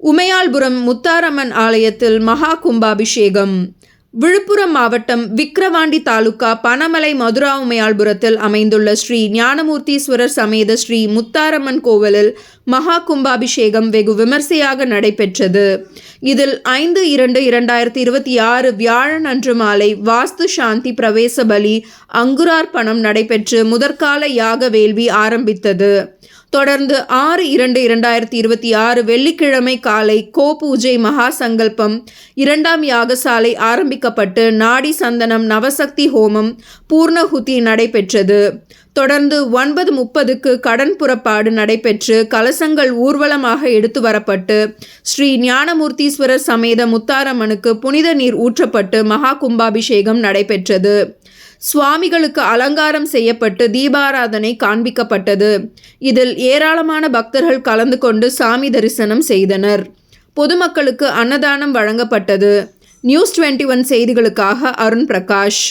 உமையாள்புரம் முத்தாரம்மன் ஆலயத்தில் மகா கும்பாபிஷேகம். விழுப்புரம் மாவட்டம் விக்கிரவாண்டி தாலுகா பனமலை மதுரா உமையாள்புரத்தில் அமைந்துள்ள ஸ்ரீ ஞானமூர்த்தீஸ்வரர் சமேத ஸ்ரீ முத்தாரம்மன் கோவிலில் மகா கும்பாபிஷேகம் வெகு விமர்சையாக நடைபெற்றது. இதில் ஐந்து இரண்டு இரண்டாயிரத்தி இருபத்தி ஆறு வியாழன் அன்று மாலை வாஸ்து சாந்தி பிரவேச பலி அங்குரார்ப்பணம் நடைபெற்று முதற்கால யாக வேள்வி ஆரம்பித்தது. தொடர்ந்து ஆறு இரண்டு இரண்டாயிரத்தி இருபத்தி ஆறு வெள்ளிக்கிழமை காலை கோ பூஜை மகா சங்கல்பம் இரண்டாம் யாகசாலை ஆரம்பிக்கப்பட்டு நாடி சந்தனம் நவசக்தி ஹோமம் பூர்ணஹுதி நடைபெற்றது. தொடர்ந்து ஒன்பது முப்பதுக்கு கடன் புறப்பாடு நடைபெற்று கலசங்கள் ஊர்வலமாக எடுத்து வரப்பட்டு ஸ்ரீ ஞானமூர்த்தீஸ்வரர் சமேத முத்தாரம்மனுக்கு புனித நீர் ஊற்றப்பட்டு மகா கும்பாபிஷேகம் நடைபெற்றது. சுவாமிகளுக்கு அலங்காரம் செய்யப்பட்டு தீபாராதனை காண்பிக்கப்பட்டது. இதில் ஏராளமான பக்தர்கள் கலந்து கொண்டு சாமி தரிசனம் செய்தனர். பொதுமக்களுக்கு அன்னதானம் வழங்கப்பட்டது. நியூஸ் டுவெண்ட்டி ஒன் செய்திகளுக்காக அருண் பிரகாஷ்.